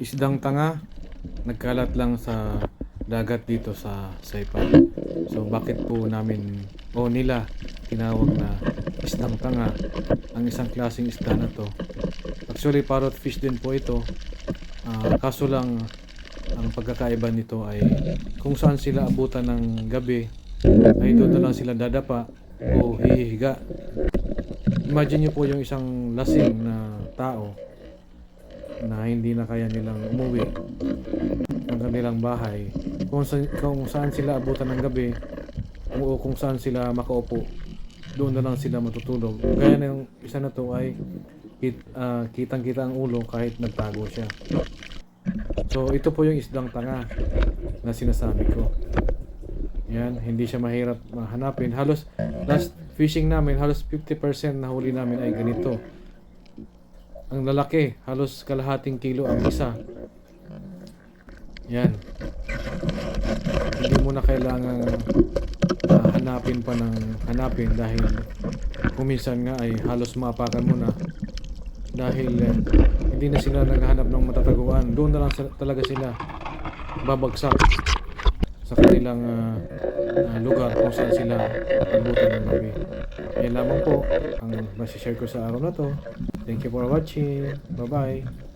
isdang tanga nagkalat lang sa dagat dito sa Saipan. So bakit po namin o nila tinawag na isdang tanga ang isang klaseng isda na to. Actually parrot fish din po ito. Ah, kaso lang ang pagkakaiba nito ay kung saan sila abutan ng gabi ay doon na lang sila dadapa o hihiga. Imagine nyo po yung isang lasing na tao na hindi na kaya nilang umuwi ng kanilang bahay. Kung, sa, kung saan sila abutan ng gabi o kung saan sila makaupo doon na lang sila matutulog. Kaya na yung isa na to ay kit, ah, kitang kita ang ulo kahit nagtago siya. So ito po yung isdang tanga na sinasabi ko. Yan hindi siya mahirap mahanapin. Halos last fishing namin halos 50% na huli namin ay ganito ang lalaki, halos kalahating kilo ang isa. Yan. Hindi mo na kailangan ah, hanapin pa ng hanapin dahil kuminsan nga ay halos maapakan mo na dahil eh, hindi na sila naghahanap ng matataguan. Doon na lang sa- talaga sila babagsak sa kanilang ah, ah, lugar kung saan sila abutan ng gabi. Yan lamang po ang masishare ko sa araw na to. Thank you for watching. Bye-bye.